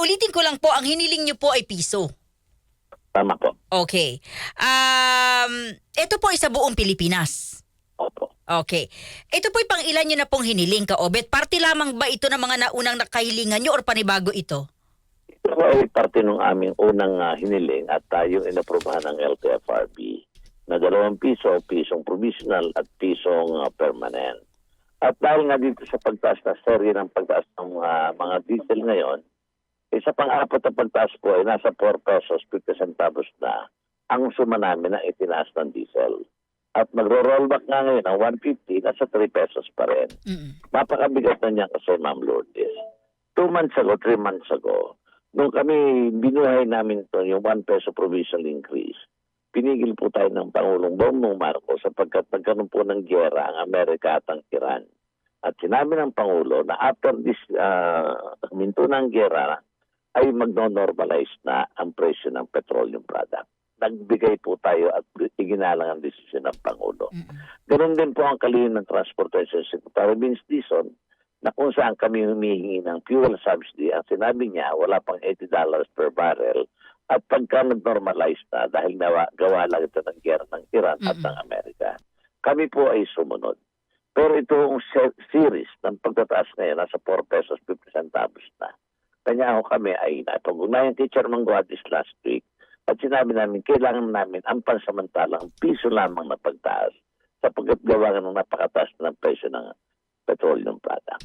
ulitin ko lang po, ang hiniling niyo po ay piso. Tama po. Okay. Um, ito po ay sa buong Pilipinas. Opo. Okay. Ito po'y pang ilan nyo na pong hiniling ka, Obet. Parte lamang ba ito ng mga naunang nakahilingan nyo or panibago ito? Ito po ay parte ng aming unang ah, hiniling at tayo inaprobahan ng LTFRB na dalawang piso, pisong provisional at pisong ah, permanent. At dahil nga dito sa pagtaas na serye ng pagtaas ng ah, mga diesel ngayon, isa pang apat na pagtaas po ay nasa 4 pesos 50 centavos na ang suma namin na itinaas ng diesel. At magro-rollback nga ngayon ng 150, nasa 3 pesos pa rin. Mm-mm. Napakabigat na niya kasi, Ma'am Lourdes. Two months ago, three months ago, nung kami binuhay namin to yung 1 peso provisional increase, pinigil po tayo ng Pangulong Bongbong Marcos sapagkat nagkaroon po ng gyera ang Amerika at ang Iran. At sinabi ng Pangulo na after this uh, minto ng gyera, ay magno-normalize na ang presyo ng petroleum product. Nagbigay po tayo at iginalang ang desisyon ng Pangulo. Ganon din po ang kalihim ng Transportation Secretary Vince Dizon na kung saan kami humihingi ng fuel subsidy. Ang sinabi niya, wala pang $80 per barrel. At pagka nag-normalize na, dahil nawa, gawa lang ito ng gera ng Iran at Mm-mm. ng Amerika, kami po ay sumunod. Pero itong se- series ng pagtataas ngayon, nasa 4 pesos 50 centavos Kanya ako kami ay napag-ugnayan kay Chairman Guadis last week at sinabi namin, kailangan namin ang pansamantalang piso lamang na pagtaas sapagkat gawa ng napakataas na ng presyo ng petroleum product.